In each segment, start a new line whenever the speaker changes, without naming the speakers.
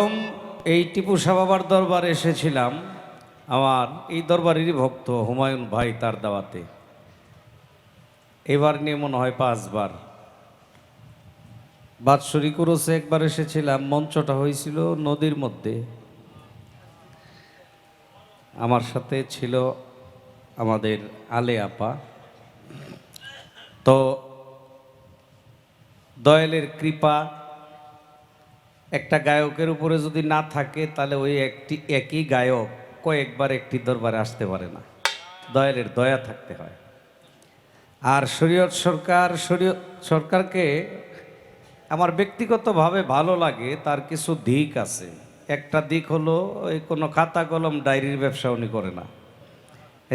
প্রথম এই টিপু শাহ বাবার দরবারে এসেছিলাম আমার এই দরবারেরই ভক্ত হুমায়ুন ভাই তার দাওয়াতে। এবার নিয়ে মনে হয় পাঁচবার। বাৎসরিক উরসে একবার এসেছিলাম, মঞ্চটা হয়েছিল নদীর মধ্যে। আমার সাথে ছিল আমাদের আলে আপা। তো দয়ালের কৃপা একটা গায়কের উপরে যদি না থাকে, তাহলে ওই একটি একই গায়ক কয়েকবার একটি দরবারে আসতে পারে না। দয়ালের দয়া থাকতে হয়। আর শরীয়ত সরকার, শরীয়ত সরকারকে আমার ব্যক্তিগতভাবে ভালো লাগে, তার কিছু দিক আছে। একটা দিক হলো, ওই কোনো খাতা কলম ডায়েরির ব্যবসা উনি করে না।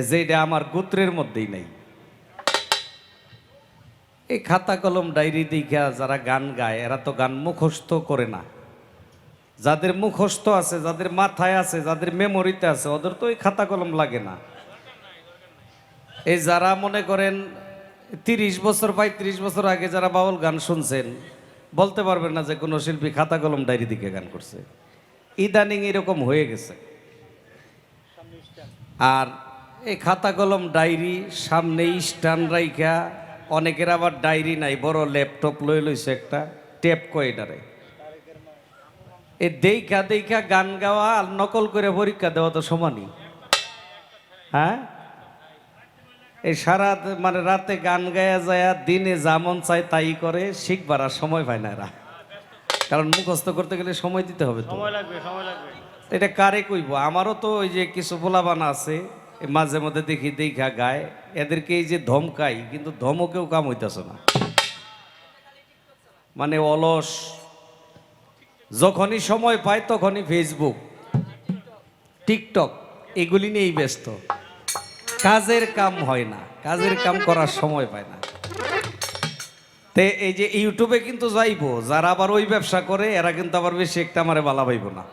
যেটা আমার গোত্রের মধ্যেই নেই। এই খাতা কলম ডায়েরি দেখা যারা গান গায়, এরা তো গান মুখস্থ করে না। যাদের মুখস্থ আছে, যাদের মাথায় আছে, যাদের মেমোরিতে আছে, ওদের তো ওই খাতা কলম লাগে না। এই যারা মনে করেন তিরিশ বছর, পঁয়ত্রিশ বছর আগে যারা বাউল গান শুনছেন, বলতে পারবেন না যে কোনো শিল্পী খাতা কলম ডায়েরি দিকে গান করছে। ইদানিং এরকম হয়ে গেছে। আর এই খাতা কলম ডায়েরি সামনে স্টান রাইখা, অনেকের আবার ডায়েরি নাই, বড় ল্যাপটপ লই লইছে একটা, টেপ কয়টারে এই দেখা দেখা গান গাওয়া আর নকল করে পরীক্ষা দেওয়া তো সমানই। হ্যাঁ? এই সারা মানে রাতে গান গায়া যায় দিনে যেমন চায় তাই করে শিখবার আর সময় পায় না এরা। কারণ মুখস্থ করতে গেলে সময় দিতে হবে
সময় লাগবে সময় লাগবে।
এটা কারে কইব? আমারও তো ওই যে কিছু পোলাবানা আছে মাঝে মধ্যে দেখি দেখা গায় এদেরকে এই যে ধমকাই কিন্তু ধমকেও কাম হইতেছে না। মানে অলস যখনই সময় পায় তখনই ফেসবুক টিকটক এগুলি নিয়েই ব্যস্ত। কাজের কাম হয় না, কাজের কাম করার সময় পায় না। তে এই যে ইউটিউবে কিন্তু যাইবো, যারা আবার ওই ব্যবসা করে, এরা কিন্তু আবার বেশি একটা আমারে বালা পাইব না।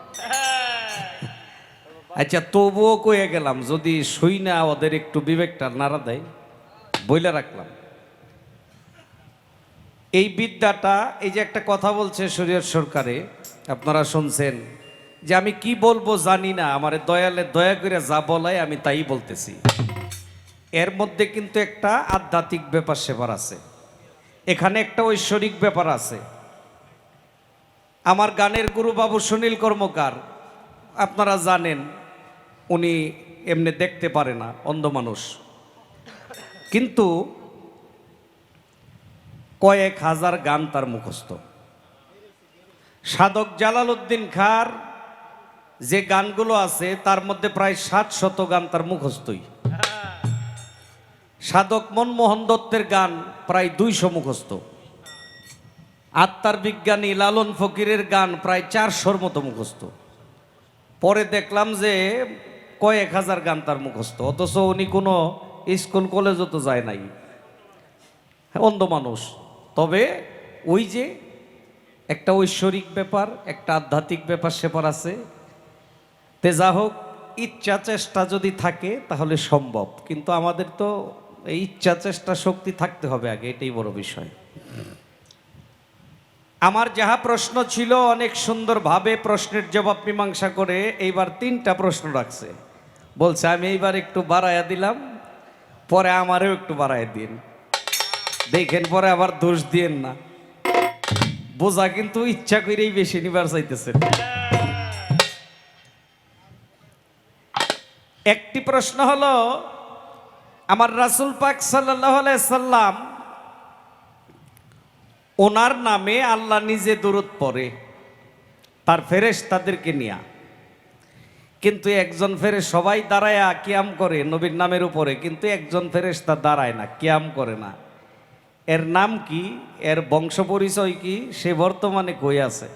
আচ্ছা তবুও কয়ে গেলাম, যদি শুই না ওদের একটু বিবেকটা নাড়া দেয়, বইলে রাখলাম। এই বিদ্যাটা, এই যে একটা কথা বলছে শরীয়ত সরকারে আপনারা শুনছেন যে আমি কি বলব জানি না, আমার দয়ালে দয়া করে যা বলায় আমি তাই বলতেছি। এর মধ্যে কিন্তু একটা আধ্যাত্মিক ব্যাপার সেপার আছে। এখানে একটা ঐশ্বরিক ব্যাপার আছে। আমার গানের গুরু বাবু সুনীল কর্মকার, আপনারা জানেন, উনি এমনি দেখতে পারে না, অন্ধ মানুষ। কিন্তু কয়েক হাজার গান তার মুখস্থ। সাধক জালাল উদ্দিন খার যে গানগুলো আছে, তার মধ্যে প্রায় ষাট শত গান তার মুখস্থই। সাধক মনমোহন দত্তের গান প্রায় দুইশো মুখস্থ। আত্মার বিজ্ঞানী লালন ফকিরের গান প্রায় চারশোর মতো মুখস্থ। পরে দেখলাম যে কয়েক হাজার গান তার মুখস্থ, অথচ উনি কোনো স্কুল কলেজও তো যায় নাই। অন্ধ মানুষ। তবে ওই যে একটা ঐশ্বরিক ব্যাপার, একটা আধ্যাত্মিক ব্যাপার সেপার আছে। তে যা হোক, ইচ্ছা চেষ্টা যদি থাকে, তাহলে সম্ভব। কিন্তু আমাদের তো এই ইচ্ছা চেষ্টা শক্তি থাকতে হবে আগে, এটাই বড় বিষয়। আমার যাহা প্রশ্ন ছিল, অনেক সুন্দরভাবে প্রশ্নের জবাব মীমাংসা করে এইবার তিনটা প্রশ্ন রাখছে। বলছে, আমি এইবার একটু বাড়াইয়া দিলাম, পরে আমারও একটু বাড়াইয়া দিন। দেখেন, পরে আবার দোষ দিয়েন না। বোঝা কিন্তু ইচ্ছা করেই বেশি নিবার চাইতেছেন। একটি প্রশ্ন হলো, আমার রাসুল পাক সাল্লাম ওনার নামে আল্লাহ নিজে দূরত পড়ে, তার ফেরেশ তাদেরকে নিয়া। কিন্তু একজন ফেরেশ সবাই দাঁড়ায়া কিয়াম করে নবীর নামের উপরে, কিন্তু একজন ফেরেশ তা দাঁড়ায় না, কিয়াম করে না। এর নাম কি? এর বংশ পরিচয় কি? সে বর্তমানে কই আছে?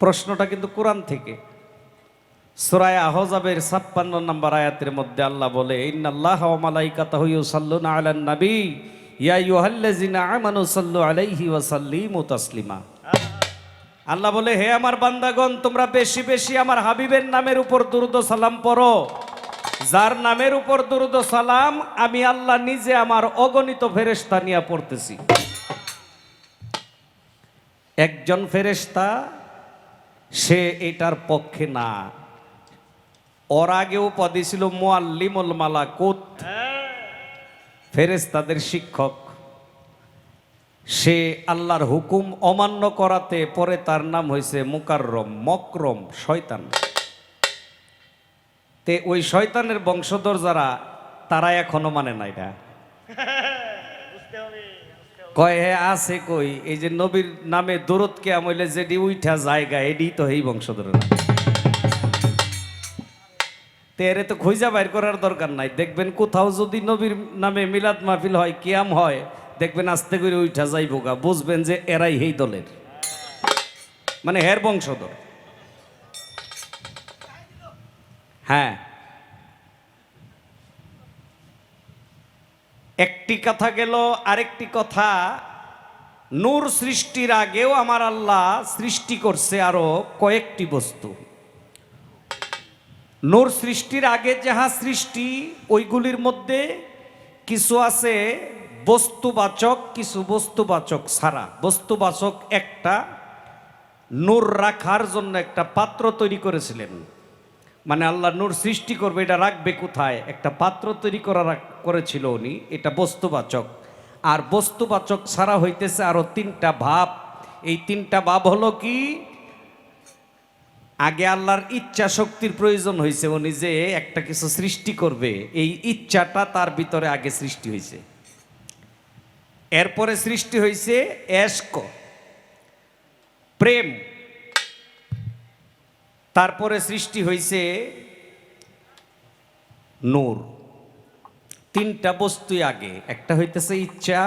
প্রশ্নটা কিন্তু কোরআন থেকে। সুরায় আহজাবের ছাপ্পান্ন নম্বর আয়াতের মধ্যে আল্লাহ বলে, ইন্নাল্লাহ ওয়া মালাইকাতাহু ইউসাল্লুনা আলান নবী। ইয়া আইয়ুহাল্লাযিনা আমানু সাল্লু আলাইহি ওয়া সাল্লিমু তাসলিমা। আল্লাহ বলে, হে আমার বান্দাগণ, তোমরা বেশি বেশি আমার হাবিবের নামের উপর দুরুদ সালাম পড়ো। যার নামের উপর দুরুদ সালাম আমি আল্লাহ নিজে আমার অগণিত ফেরেশতা নিয়ে পড়তেছি। একজন ফেরেশতা, সে এটার পক্ষে না। ওর আগেও পদে ছিল মোয়াল্লিমুল মালাকুত, ফেরেশতাদের শিক্ষক। সে আল্লাহর হুকুম অমান্য করাতে পরে তার নাম হয়েছে মুকাররম, মকরম, শয়তান। তে ওই শয়তানের বংশধর যারা, তারা এখনও মানে না এটা। কয়, হে, আছে কই? এই যে নবীর নামে দূরত কে আমলে যেটি উইঠা জায়গা, এডি তো এই বংশধর তেরে তো খুঁজা বাইর করার দরকার নাই। দেখবেন কোথাও যদি নবীর নামে মিলাদ মাহফিল হয়, কিয়াম হয়, দেখবেন আস্তে করে উইঠা যাইব গা। বুঝবেন যে এরাই এই দলের। মানে হের বংশধর। হ্যাঁ। একটি কথা গেল, আরেকটি কথা, নূর সৃষ্টির আগেও আমার আল্লাহ সৃষ্টি করছে আরও কয়েকটি বস্তু। নূর সৃষ্টির আগে যাহা সৃষ্টি, ওইগুলির মধ্যে কিছু আছে বস্তুবাচক, কিছু বস্তুবাচক ছাড়া। বস্তুবাচক একটা, নূর রাখার জন্য একটা পাত্র তৈরি করেছিলেন। মানে আল্লাহ নূর সৃষ্টি করবে, এটা রাখবে কোথায়? একটা পাত্র তৈরি করা করেছিল উনি, এটা বস্তুবাচক। আর বস্তুবাচক ছাড়া হইতেছে আরও তিনটা ভাব। এই তিনটা ভাব হলো কি? আগে আল্লাহর ইচ্ছা শক্তির প্রয়োজন হয়েছে উনি যে একটা কিছু সৃষ্টি করবে। এই ইচ্ছাটা তার ভিতরে আগে সৃষ্টি হয়েছে এরপরে সৃষ্টি হয়েছে এস্ক প্রেম। তারপরে সৃষ্টি হয়েছে নূর। তিনটা বস্তুই আগে, একটা হইতেছে ইচ্ছা,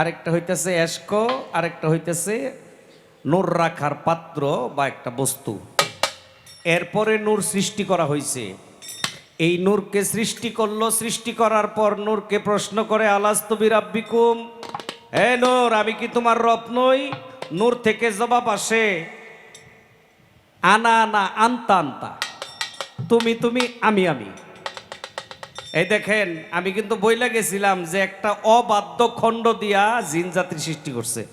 আরেকটা হইতেছে এস্ক আরেকটা হইতেছে নূর রাখার পাত্র বা একটা বস্তু। এরপরে নূর সৃষ্টি করা হয়েছে এই নূরকে সৃষ্টি করল, সৃষ্টি করার পর নূরকে প্রশ্ন করে, আলাস্তবি রাব্বিকুম? হে নূর, আমি কি তোমার রব নই? নূর থেকে জবাব আসে আনা আনা আনতা আনতা। তুমি তুমি, আমি আমি। এই দেখেন, আমি কিন্তু বইলা গেছিলাম যে একটা অবাধ্য খণ্ড দিয়া জিন জাতির সৃষ্টি করছে।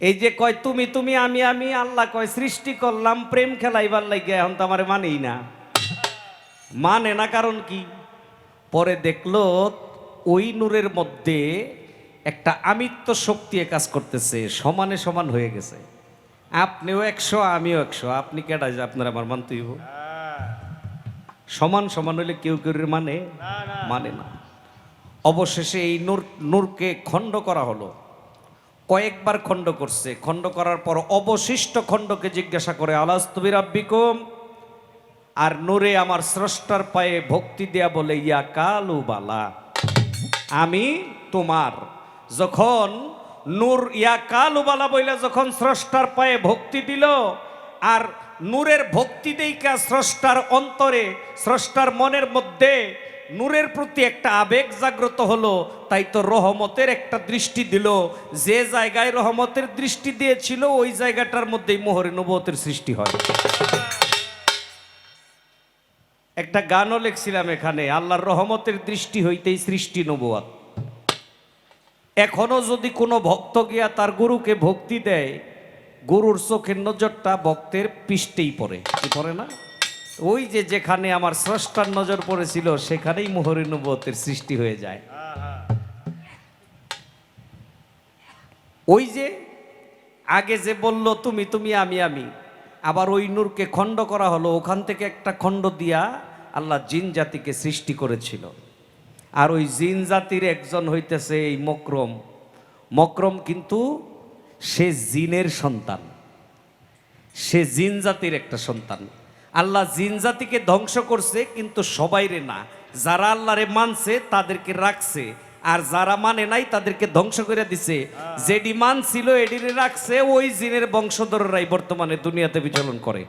এই যে কয়, তুমি তুমি, আমি আমি, আল্লাহ কয়, সৃষ্টি করলাম, প্রেম খেলাইবার লাগে এখন তো আমার মানেই না। মানে না কারণ কি? পরে দেখল, ওই নূরের মধ্যে একটা আমিত্ব শক্তি কাজ করতেছে, সমানে সমান হয়ে গেছে। আপনিও একশো আমিও একশো। আপনি কেডা যে আপনার আমার মানতেই হইব সমান সমান হইলে কেউ কেউ মানে? মানে না। অবশেষে এই নূর নূরকে খণ্ড করা হলো। কয়েকবার খণ্ড করছে। খণ্ড করার পর অবশিষ্ট খণ্ডকে জিজ্ঞাসা করে আলাস্তবির আব্বিকুম আর নূরে আমার স্রষ্টার পায়ে ভক্তি দেয়া বলে ইয়া কালু বালা। আমি তোমার যখন নূর ইয়া কালু বালা বইলা যখন স্রষ্টার পায়ে ভক্তি দিল, আর নূরের ভক্তি দেইকা স্রষ্টার অন্তরে, স্রষ্টার মনের মধ্যে নূরের প্রতি একটা আবেগ জাগ্রত হলো, তাই তো রহমতের একটা দৃষ্টি দিল। যে জায়গায় রহমতের দৃষ্টি দিয়েছিল, ওই জায়গাটার মধ্যেই মোহরে নবতের সৃষ্টি হয়। একটা গানও লিখছিলাম এখানে, আল্লাহর রহমতের দৃষ্টি হইতেই সৃষ্টি নবুয়াত। এখনও যদি কোনো ভক্ত গিয়া তার গুরুকে ভক্তি দেয়, গুরুর চোখের নজরটা ভক্তের পৃষ্ঠেই পড়ে। কি পড়ে না? ওই যে যেখানে আমার স্রষ্টার নজর পড়েছিল, সেখানেই মোহরে নবতের সৃষ্টি হয়ে যায়। ওই যে আগে যে বলল, তুমি তুমি, আমি আমি। আবার ওই নূরকে খণ্ড করা হলো। ওখান থেকে একটা খণ্ড দিয়া আল্লাহ জিন জাতিকে সৃষ্টি করেছিল। আর ওই জিন জাতির একজন হইতেছে এই মকরম। মকরম কিন্তু সে জিনের সন্তান। সে জিন জাতির একটা সন্তান। আল্লাহ জিন জাতিকে ধ্বংস করছে কিন্তু সবাইরে না। যারা আল্লাহরে মানছে তাদেরকে রাখছে। আর যারা মানে নাই তাদেরকে ধ্বংস করে দিছে। যেডি মান ছিল এডিরে রাখছে ওই জিনের বংশধররাই বর্তমানে দুনিয়াতে বিচলন করে।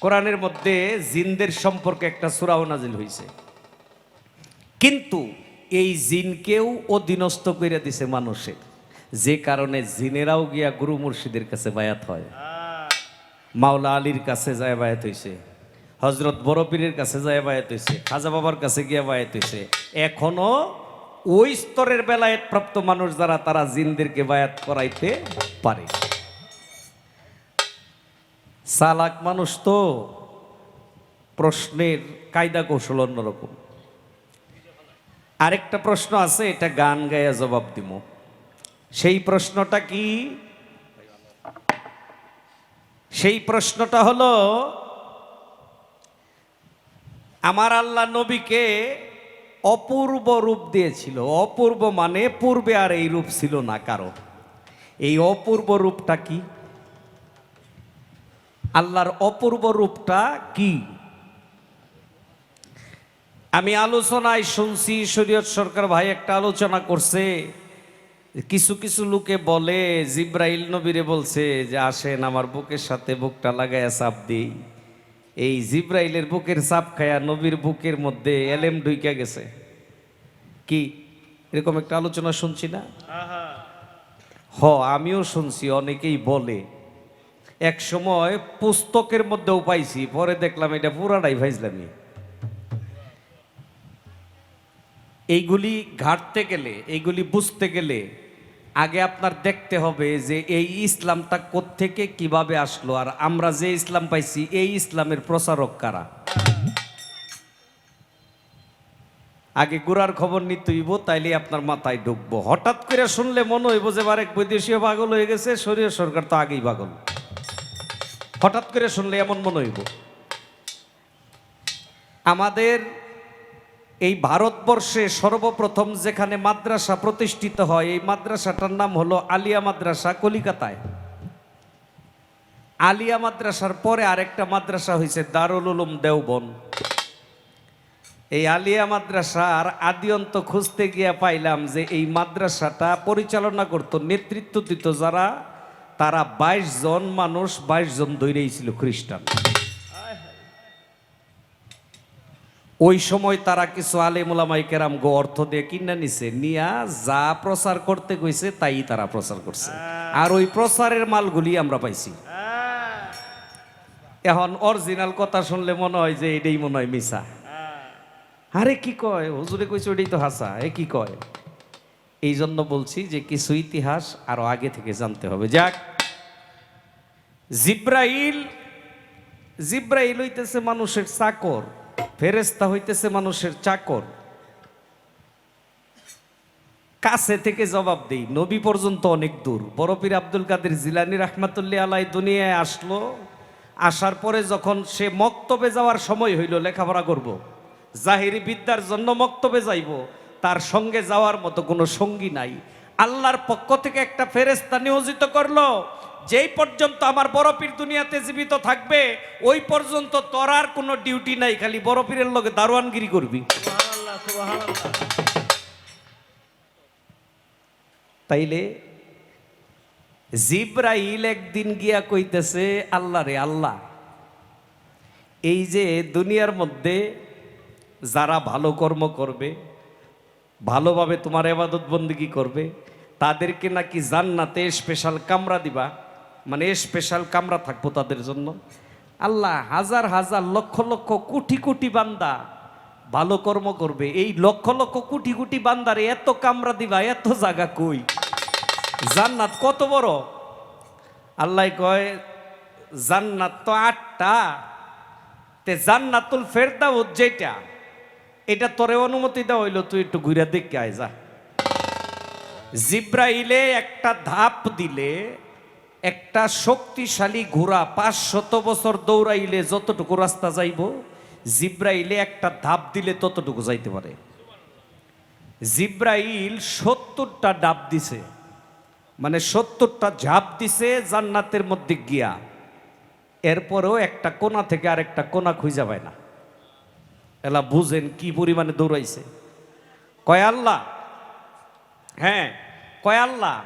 কোরআনের মধ্যে জিনদের সম্পর্কে একটা সুরাও নাজিল হয়েছে কিন্তু এই জিনকেও অধীনস্থ করে দিছে মানুষের যে কারণে জিনেরাও গিয়া গুরু মুর্শিদের কাছে বায়াত হয়। মাওলা আলীর কাছে যায় বায়াত হইছে। হজরত বড়পীরের কাছে যায় বায়াত হইছে। খাজা বাবার কাছে গিয়া বায়াত হইছে। এখনও ওই স্তরের বেলায় প্রাপ্ত মানুষ যারা, তারা জিনদেরকে বায়াত করাইতে পারে। চালাক মানুষ তো প্রশ্নের কায়দা কৌশল অন্যরকম। আরেকটা প্রশ্ন আছে, এটা গান গায়া জবাব দিব সেই প্রশ্নটা কি? সেই প্রশ্নটা হলো, আমার আল্লাহ নবীকে অপূর্ব রূপ দিয়েছিল। অপূর্ব মানে পূর্বে আর এই রূপ ছিল না কারও। এই অপূর্ব রূপটা কি? আল্লাহর অপূর্ব রূপটা কি? আমি আলোচনায় শুনছি শরীয়ত সরকার ভাই একটা আলোচনা করছে। কিছু কিছু লোকে বলে জিব্রাইল নবীরে বলছে যে আসেন আমার বুকের সাথে বুকটা লাগাইয়া চাপ দিই। এই জিব্রাইলের বুকের চাপ খায়া নবীর বুকের মধ্যে এলেম ঢুইকা গেছে। কি? এরকম একটা আলোচনা শুনছি না? হ আমিও শুনছি অনেকেই বলে। এক সময় পুস্তকের মধ্যেও পাইছি পরে দেখলাম এটা পুরাটাই ভাইজলামি এইগুলি ঘাটতে গেলে, এইগুলি বুঝতে গেলে আগে আপনার দেখতে হবে যে এই ইসলামটা কোত্থেকে কীভাবে আসলো আর আমরা যে ইসলাম পাইছি, এই ইসলামের প্রচারক কারা? আগে গুড়ার খবর নিতে হইব, তাইলে আপনার মাথায় ঢুকবো। হঠাৎ করে শুনলে মনে হইব যে আরেক বৈদেশীয় পাগল হয়ে গেছে শরীর সরকার তো আগেই পাগল। হঠাৎ করে শুনলে এমন মনে হইব। আমাদের এই ভারতবর্ষে সর্বপ্রথম যেখানে মাদ্রাসা প্রতিষ্ঠিত হয়, এই মাদ্রাসাটার নাম হলো আলিয়া মাদ্রাসা কলিকাতায়। আলিয়া মাদ্রাসার পরে আরেকটা মাদ্রাসা হয়েছে দারুল উলুম দেওবন। এই আলিয়া মাদ্রাসার আদিয়ন্ত খুঁজতে গিয়া পাইলাম যে এই মাদ্রাসাটা পরিচালনা করত, নেতৃত্ব দিত যারা, তারা বাইশ জন মানুষ, বাইশ জন দৈরেই ছিল খ্রিস্টান। ওই সময় তারা কিছু আলেমুলামাই কেরাম গো অর্থ দিয়ে কিনা নিছে নিয়া যা প্রচার করতে কইছে তাই তারা প্রচার করছে। আর ওই প্রচারের মালগুলি আমরা পাইছি। এখন অরিজিনাল কথা শুনলে মনে হয় যে এটাই মনে হয় মিশা আরে কি কয়? হুজুরে কইছে ওটাই তো হাসা। এ কি কয়? এই জন্য বলছি যে কিছু ইতিহাস আরও আগে থেকে জানতে হবে। যাক জিব্রাইল জিব্রাইল হইতেছে মানুষের চাকর। ফেরেস্তা হইতেছে মানুষের চাকর কাছে থেকে জবাব দেই, নবী পর্যন্ত অনেক দূর বড় পীর আব্দুল কাদের জিলানি রহমাতুল্লাহ আলাই দুনিয়ায় আসলো, আসার পরে যখন সে মক্তবে যাওয়ার সময় হইল, লেখাপড়া করব। জাহিরি বিদ্যার জন্য মক্তবে যাইব, তার সঙ্গে যাওয়ার মতো কোনো সঙ্গী নাই আল্লাহর পক্ষ থেকে একটা ফেরেস্তা নিয়োজিত করল যেই পর্যন্ত আমার বড় পীর দুনিয়াতে জীবিত থাকবে ওই পর্যন্ত তোর আর কোনো ডিউটি নাই খালি বড় পীরের লগে দারোয়ানগিরি করবি। তাইলে জিব্রাইল একদিন গিয়া কইতেছে আল্লাহ রে আল্লাহ এই যে দুনিয়ার মধ্যে যারা ভালো কর্ম করবে ভালোভাবে তোমার এবাদত বন্দিগি করবে। তাদেরকে নাকি জান্নাতে স্পেশাল কামরা দিবা। মানে স্পেশাল কামরা থাকব তাদের জন্য। আল্লাহ হাজার হাজার লক্ষ লক্ষ কোটি কোটি বান্দা ভালো কর্ম করবে। এই লক্ষ লক্ষ কোটি কোটি বান্দারে এত কামরা দিবা, এত জায়গা কই? জান্নাত কত বড়? আল্লাহ কয়, জান্নাত তো আটটা। তে জান্নাতুল ফেরদাউদ যেটা এটা তোরে অনুমতি দেওয়া হইল, তুই একটু ঘুরে দেখে আয়, যা। জিব্রাইলে একটা ধাপ দিলে, একটা শক্তিশালী ঘোড়া পাঁচ শত বছর দৌড়াইলে যতটুকু রাস্তা যাইব, জিব্রাইলে একটা ধাপ দিলে ততটুকু যাইতে পারে। জিব্রাইল সত্তরটা ডাব দিছে। মানে সত্তরটা ঝাঁপ দিছে জান্নাতের মধ্যে গিয়া। এরপরেও একটা কোনা থেকে আরেকটা কোনা খুঁজে পায় না। এলা বুঝেন কি পরিমাণে দৌড়াইছে। কয় আল্লাহ হ্যাঁ কয় আল্লাহ,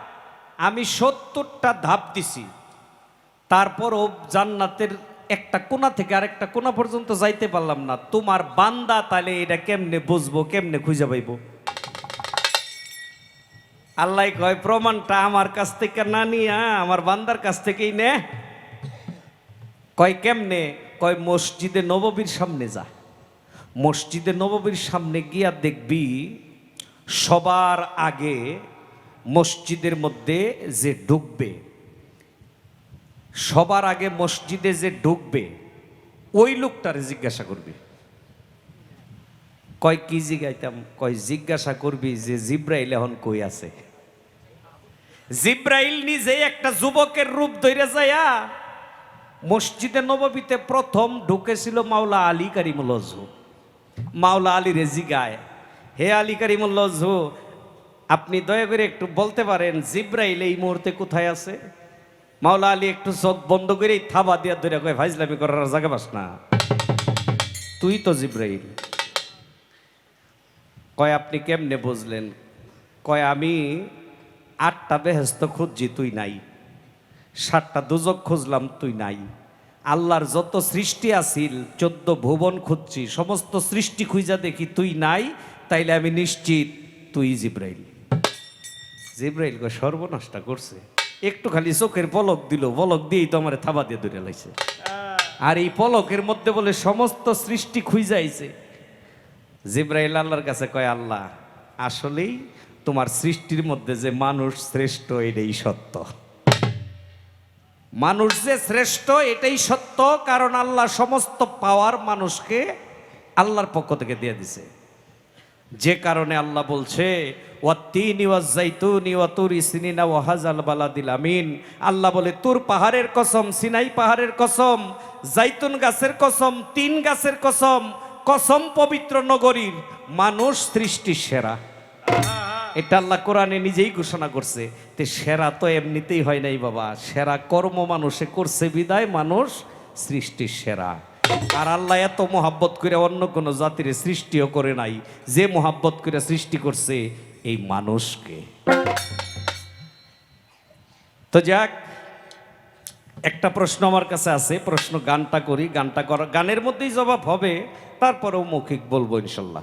আমি সত্তরটা ধাপ দিছি। তারপরও জান্নাতের একটা কোনা থেকে আরেকটা কোনা পর্যন্ত যাইতে পারলাম না। তোমার বান্দা তাহলে এটা কেমনে বুঝব, কেমনে খুঁজে পাইব? আল্লাহ কয়, প্রমাণটা আমার কাছ থেকে না নিয়া, আমার বান্দার কাছ থেকেই নে। কয়, কেমনে? কয়, মসজিদে নববীর সামনে যা। মসজিদে নববীর সামনে গিয়া দেখবি, সবার আগে মসজিদের মধ্যে যে ঢুকবে, সবার আগে মসজিদে যে ঢুকবে, ওই লোকটারে জিজ্ঞাসা করবি। কয়, কি জিগাইতাম? কয়, জিজ্ঞাসা করবি যে জিব্রাইল এখন কই আছে? জিব্রাইল নিজে একটা যুবকের রূপ ধরে যায়া মসজিদে নববীতে প্রথম ঢুকেছিল মাওলা আলী কারিমুল্লজহু মাওলা আলী রেজি গায়। হে আলী কারিমুল্লজহু আপনি দয়া করে একটু বলতে পারেন, জিব্রাইল এই মুহূর্তে কোথায় আছে? মাওলা আলী একটু চোখ বন্ধ করে থাবা দিয়া ধরে কয়, ফাইজলামি করার জায়গা পাস না। তুই তো জিব্রাইল। কয়, আপনি কেমনে বুঝলেন? কয়, আমি আটটা বেহেস্ত খুঁজছি, তুই নাই। সাতটা দুজক খুঁজলাম, তুই নাই। আল্লাহর যত সৃষ্টি আছিল, চোদ্দ ভুবন খুঁজছি, সমস্ত সৃষ্টি খুঁজা দেখি তুই নাই, তাইলে আমি নিশ্চিত তুই জিব্রাইল। জিব্রাইল সর্বনাশটা করছে। একটু খালি চোখের পলক দিল, পলক দিয়েই তো আমার থাবা দিয়ে ধরে লাইছে। আর এই পলকের মধ্যে বলে সমস্ত সৃষ্টি খুঁজাইছে জিব্রাইল আল্লাহর কাছে কয়, আল্লাহ, আসলেই তোমার সৃষ্টির মধ্যে যে মানুষ শ্রেষ্ঠ, এটাই সত্য। মানুষ যে শ্রেষ্ঠ, এটাই সত্য, কারণ আল্লাহ সমস্ত পাওয়ার মানুষকে আল্লাহর পক্ষ থেকে দিয়ে দিছে। যে কারণে আল্লাহ বলছে আল্লাহ বলে, তুর পাহাড়ের কসম, সিনাই পাহাড়ের কসম জাইতুন গাছের কসম, তিন গাছের কসম কসম পবিত্র নগরীর মানুষ সৃষ্টি সেরা। এটা আল্লাহ কোরআনে নিজেই ঘোষণা করছে তে সেরা তো এমনিতেই হয় নাই বাবা। সেরা কর্ম মানুষে করছে, বিদায় মানুষ সৃষ্টির সেরা। আর আল্লাহ এত মোহাব্বত করে অন্য কোনো জাতির সৃষ্টিও করে নাই। যে মোহাব্বত করে সৃষ্টি করছে এই মানুষকে। তো যাক, একটা প্রশ্ন আমার কাছে আছে, প্রশ্ন গানটা করি, গানটা করা গানের মধ্যেই জবাব হবে, তারপরেও মৌখিক বলব ইনশাল্লাহ।